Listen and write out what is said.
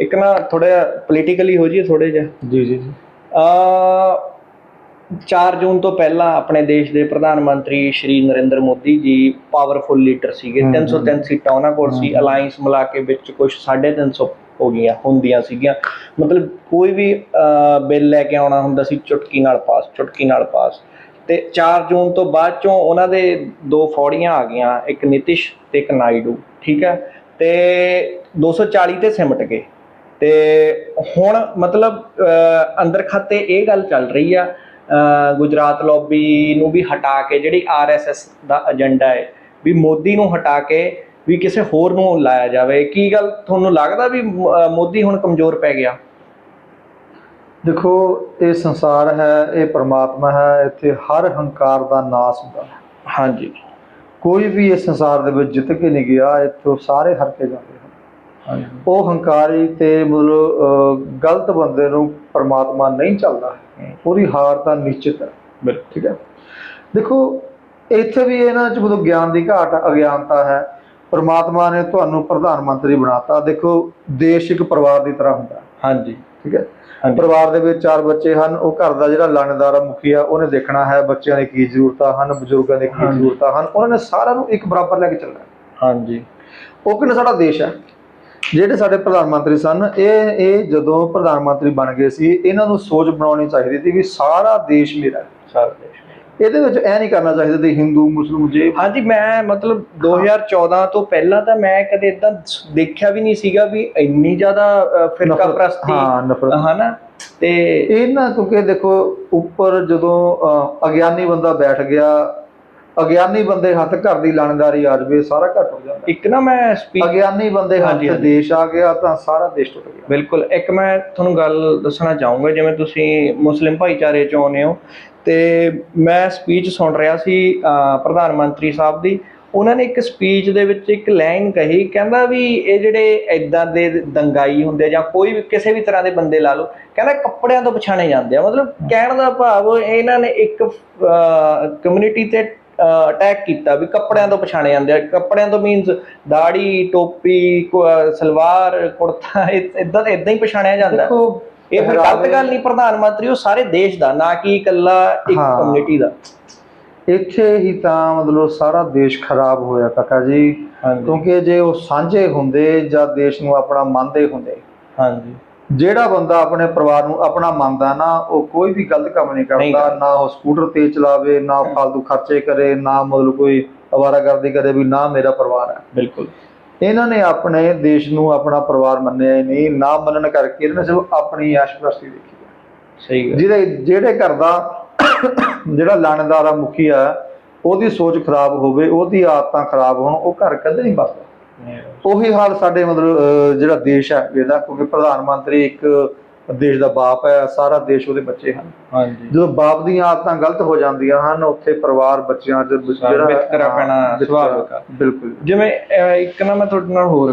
ਇੱਕ ਨਾ ਥੋੜਾ ਪੋਲੀਟੀਕਲੀ ਹੋ ਜੀ ਥੋੜੇ ਜਿਹਾ। ਜੀ ਜੀ ਜੀ। ਅ 4 ਜੂਨ ਤੋਂ ਪਹਿਲਾਂ ਆਪਣੇ ਦੇਸ਼ ਦੇ ਪ੍ਰਧਾਨ ਮੰਤਰੀ ਸ਼੍ਰੀ ਨਰਿੰਦਰ ਮੋਦੀ ਜੀ ਪਾਵਰਫੁਲ ਲੀਡਰ ਸੀਗੇ। ਹਮ, 303 ਸੀਟਾਂ ਉਹਨਾਂ ਕੋਲ ਸੀ। ਅਲਾਈਅੰਸ ਮਿਲਾ ਕੇ ਵਿੱਚ ਕੁਝ 350 ਹੋ ਗਈਆਂ ਹੁੰਦੀਆਂ ਸੀਗੀਆਂ। ਮਤਲਬ ਕੋਈ ਵੀ ਬਿੱਲ ਲੈ ਕੇ ਆਉਣਾ ਹੁੰਦਾ ਸੀ ਚੁਟਕੀ ਨਾਲ ਪਾਸ ਚੁਟਕੀ ਨਾਲ ਪਾਸ। ਤੇ 4 ਜੂਨ ਤੋਂ ਬਾਅਦ ਚੋਂ ਉਹਨਾਂ ਦੇ ਦੋ ਫੌੜੀਆਂ ਆ ਗਈਆਂ ਇੱਕ ਨਿਤਿਸ਼ ਤੇ ਇੱਕ ਨਾਇਡੂ ਠੀਕ ਹੈ? ਤੇ 240 ਤੇ ਸਿਮਟ ਗਏ। ਤੇ ਹੁਣ ਮਤਲਬ ਅੰਦਰ ਖਾਤੇ ਇਹ ਗੱਲ ਚੱਲ ਰਹੀ ਆ ਗੁਜਰਾਤ ਲੌਬੀ ਨੂੰ ਵੀ ਹਟਾ ਕੇ ਜਿਹੜੀ ਆਰਐਸਐਸ ਦਾ ਏਜੰਡਾ ਹੈ ਵੀ ਮੋਦੀ ਨੂੰ ਹਟਾ ਕੇ ਵੀ ਕਿਸੇ ਹੋਰ ਨੂੰ ਲਾਇਆ ਜਾਵੇ। ਕੀ ਗੱਲ ਤੁਹਾਨੂੰ ਲੱਗਦਾ ਵੀ ਮੋਦੀ ਹੁਣ ਕਮਜ਼ੋਰ ਪੈ ਗਿਆ? ਦੇਖੋ ਇਹ ਸੰਸਾਰ ਹੈ ਇਹ ਪਰਮਾਤਮਾ ਹੈ ਇੱਥੇ ਹਰ ਹੰਕਾਰ ਦਾ ਨਾਸ ਹੁੰਦਾ। ਹੈ ਹਾਂਜੀ। ਕੋਈ ਵੀ ਇਸ ਸੰਸਾਰ ਦੇ ਵਿੱਚ ਜਿੱਤ ਕੇ ਨਹੀਂ ਗਿਆ ਇੱਥੋਂ ਸਾਰੇ ਹਾਰ ਕੇ ਜਾਂਦੇ। ਉਹ ਹੰਕਾਰੀ ਤੇ ਮਤਲਬ ਗਲਤ ਬੰਦੇ ਨੂੰ ਪਰਮਾਤਮਾ ਨਹੀਂ ਚੱਲਦਾ। ਉਹਦੀ ਹਾਰ ਤਾਂ ਨਿਸ਼ਚਿਤ ਹੈ। ਠੀਕ ਹੈ? ਦੇਖੋ ਇੱਥੇ ਵੀ ਇਹਨਾਂ ਚ ਮਤਲਬ ਗਿਆਨ ਦੀ ਘਾਟ ਅਗਿਆਨਤਾ ਹੈ। ਪਰਮਾਤਮਾ ਨੇ ਤੁਹਾਨੂੰ ਪ੍ਰਧਾਨ ਮੰਤਰੀ ਬਣਾਤਾ। ਦੇਖੋ ਦੇਸ਼ ਇੱਕ ਪਰਿਵਾਰ ਦੀ ਤਰ੍ਹਾਂ ਹੁੰਦਾ। ਹਾਂਜੀ। ਠੀਕ ਹੈ? ਪਰਿਵਾਰ ਦੇ ਵਿੱਚ ਚਾਰ ਬੱਚੇ ਹਨ। ਉਹ ਘਰ ਦਾ ਜਿਹੜਾ ਲਾਣੇਦਾਰ ਆ ਮੁਖੀ ਆ ਉਹਨੇ ਦੇਖਣਾ ਹੈ ਬੱਚਿਆਂ ਦੀ ਕੀ ਜ਼ਰੂਰਤਾਂ ਹਨ ਬਜ਼ੁਰਗਾਂ ਦੀ ਕੀ। ਜ਼ਰੂਰਤਾਂ ਹਨ। ਉਹਨਾਂ ਨੇ ਸਾਰਿਆਂ ਨੂੰ ਇੱਕ ਬਰਾਬਰ ਲੈ ਕੇ ਚੱਲਣਾ। ਹਾਂਜੀ। ਉਹ ਕਿੰਨਾ ਸਾਡਾ ਦੇਸ਼ ਹੈ। ਜਿਹੜੇ ਸਾਡੇ ਪ੍ਰਧਾਨ ਮੰਤਰੀ ਸਨ ਇਹ ਇਹ ਜਦੋਂ ਪ੍ਰਧਾਨ ਮੰਤਰੀ ਬਣ ਗਏ ਸੀ ਇਹਨਾਂ ਨੂੰ ਸੋਚ ਬਣਾਉਣੀ ਚਾਹੀਦੀ ਸੀ ਵੀ ਸਾਰਾ ਦੇਸ਼ ਮੇਰਾ ਸਾਰੇ ਦੇਸ਼ ਇਹਦੇ ਵਿੱਚ ਇਹ ਨਹੀਂ ਕਰਨਾ ਚਾਹੀਦਾ ਤੇ ਹਿੰਦੂ ਮੁਸਲਿਮ ਜੇ ਹਾਂਜੀ ਮੈਂ ਮਤਲਬ 2014 ਤੋਂ ਪਹਿਲਾਂ ਤਾਂ ਮੈਂ ਕਦੇ ਇਦਾਂ ਦੇਖਿਆ ਵੀ ਨਹੀਂ ਸੀਗਾ ਵੀ ਇੰਨੀ ਜ਼ਿਆਦਾ ਫਿਰਕਾ ਪ੍ਰਸਤੀ ਹਾਂ ਨਫ਼ਰਤ। ਹਨਾ? ਤੇ ਇਹ ਨਾ ਕਿਉਂਕਿ ਦੇਖੋ ਉੱਪਰ ਜਦੋਂ ਅਗਿਆਨੀ ਬੰਦਾ ਬੈਠ ਗਿਆ ਅਗਿਆਨੀ ਬੰਦੇ ਹੱਥ ਘਰ ਦੀ ਲਾਣੇਦਾਰੀ ਆ ਜਾਵੇ ਸਾਰਾ ਘਰ ਟੁੱਟ ਜਾਂਦਾ ਇੱਕ ਨਾ ਮੈਂ ਸਪੀਚ ਅਗਿਆਨੀ ਬੰਦੇ ਹੱਥ ਹਾਂਜੀ। ਦੇਸ਼ ਆ ਗਿਆ ਤਾਂ ਸਾਰਾ ਦੇਸ਼ ਟੁੱਟ ਗਿਆ ਬਿਲਕੁਲ ਇੱਕ ਮੈਂ ਤੁਹਾਨੂੰ ਗੱਲ ਦੱਸਣਾ ਚਾਹੂੰਗਾ ਜਿਵੇਂ ਤੁਸੀਂ ਮੁਸਲਿਮ ਭਾਈਚਾਰੇ ਚੋਂ ਆਉਂਦੇ ਹੋ ਤੇ ਮੈਂ ਸਪੀਚ ਸੁਣ ਰਿਹਾ ਸੀ ਪ੍ਰਧਾਨ ਮੰਤਰੀ ਸਾਹਿਬ ਦੀ ਉਹਨਾਂ ਨੇ ਇੱਕ ਸਪੀਚ ਦੇ ਵਿੱਚ ਇੱਕ ਲਾਈਨ ਕਹੀ ਕਹਿੰਦਾ ਵੀ ਇਹ ਜਿਹੜੇ ਇਦਾਂ ਦੇ ਦੰਗਾਈ ਹੁੰਦੇ ਜਾਂ ਕੋਈ ਵੀ ਕਿਸੇ ਵੀ ਤਰ੍ਹਾਂ ਦੇ ਬੰਦੇ ਲਾ ਲਓ ਕਹਿੰਦਾ ਕੱਪੜਿਆਂ ਤੋਂ ਪਛਾਣੇ ਜਾਂਦੇ ਆ ਮਤਲਬ ਕਹਿਣ ਦਾ ਭਾਵ ਇਹਨਾਂ ਨੇ ਇੱਕ ਕਮਿਊਨਿਟੀ ਤੇ ਅਟੈਕ ਕੀਤਾ ਵੀ ਕੱਪੜਿਆਂ ਤੋਂ ਪਛਾਣੇ ਜਾਂਦੇ ਆ। ਕੱਪੜਿਆਂ ਤੋਂ ਮੀਨਸ ਦਾੜੀ ਟੋਪੀ ਸਲਵਾਰ ਕੁੜਤਾ ਇਦਾਂ ਇਦਾਂ ਹੀ ਪਛਾਣਿਆ ਜਾਂਦਾ। ਇਹ ਫਿਰ ਗਲਤ ਗੱਲ ਨਹੀਂ ਪ੍ਰਧਾਨ ਮੰਤਰੀ ਉਹ ਸਾਰੇ ਦੇਸ਼ ਦਾ ਨਾ ਕਿ ਇਕੱਲਾ ਇੱਕ। ਕਮਿਊਨਿਟੀ ਦਾ। ਇੱਥੇ ਹੀ ਤਾਂ ਮਤਲਬ ਸਾਰਾ ਦੇਸ਼ ਖਰਾਬ ਹੋਇਆ ਕਾਕਾ ਜੀ। ਕਿਉਂਕਿ ਜੇ ਉਹ ਸਾਂਝੇ ਹੁੰਦੇ ਜਾਂ ਦੇਸ਼ ਨੂੰ ਆਪਣਾ ਮੰਨਦੇ ਹੁੰਦੇ। ਹਾਂਜੀ। ਜਿਹੜਾ ਬੰਦਾ ਆਪਣੇ ਪਰਿਵਾਰ ਨੂੰ ਆਪਣਾ ਮੰਨਦਾ ਨਾ ਉਹ ਕੋਈ ਵੀ ਗਲਤ ਕੰਮ ਨਹੀਂ ਕਰਦਾ। ਨਾ ਉਹ ਸਕੂਟਰ ਤੇ ਚਲਾਵੇ ਨਾ। ਫालतू ਖਰਚੇ ਕਰੇ ਨਾ ਮਤਲਬ ਕੋਈ ਅਵਾਰਾਗਰਦੀ ਕਰੇ ਵੀ ਨਾ ਮੇਰਾ ਪਰਿਵਾਰ ਹੈ। ਬਿਲਕੁਲ। ਇਹਨਾਂ ਨੇ ਆਪਣੇ ਦੇਸ਼ ਨੂੰ ਆਪਣਾ ਪਰਿਵਾਰ ਮੰਨਿਆ ਹੀ ਨਹੀਂ ਨਾ ਮੰਨਣ ਕਰਕੇ ਇਹਨਾਂ ਨੇ ਸਿਰਫ ਆਪਣੀ ਐਸ਼ਪ੍ਰਸਤੀ ਦੇਖੀ ਹੈ। ਸਹੀ ਗੱਲ। ਜਿਹਦੇ ਜਿਹੜੇ ਘਰ ਦਾ ਜਿਹੜਾ ਲਾਣੇਦਾਰ ਆ ਮੁਖੀ ਆ ਉਹਦੀ ਸੋਚ ਖਰਾਬ ਹੋਵੇ ਉਹਦੀ ਆਦਤਾਂ ਖਰਾਬ ਹੋਣ ਉਹ ਘਰ ਕਦੇ ਨਹੀਂ ਬਸਦਾ ਉਹੀ ਹਾਲ ਸਾਡੇ ਮਤਲਬ ਜਿਹੜਾ ਦੇਸ਼ ਹੈ ਇਹਦਾ ਕਿਉਂਕਿ ਪ੍ਰਧਾਨ ਮੰਤਰੀ ਇੱਕ ਦੇਸ਼ ਦਾ ਬਾਪ ਹੈ ਸਾਰਾ ਦੇਸ਼ ਉਹਦੇ ਬੱਚੇ ਹਨ। ਹਾਂਜੀ। ਜਦੋਂ ਬਾਪ ਦੀਆਂ ਆਦਤਾਂ ਗਲਤ ਹੋ ਜਾਂਦੀਆਂ ਹਨ ਉੱਥੇ ਪਰਿਵਾਰ ਬੱਚਿਆਂ 'ਚ ਵਿਤਕਰਾ ਪੈਣਾ ਸੁਭਾਵਿਕ। ਬਿਲਕੁਲ। ਜਿਵੇਂ ਇੱਕ ਨਾ ਮੈਂ ਤੁਹਾਡੇ ਨਾਲ ਹੋਰ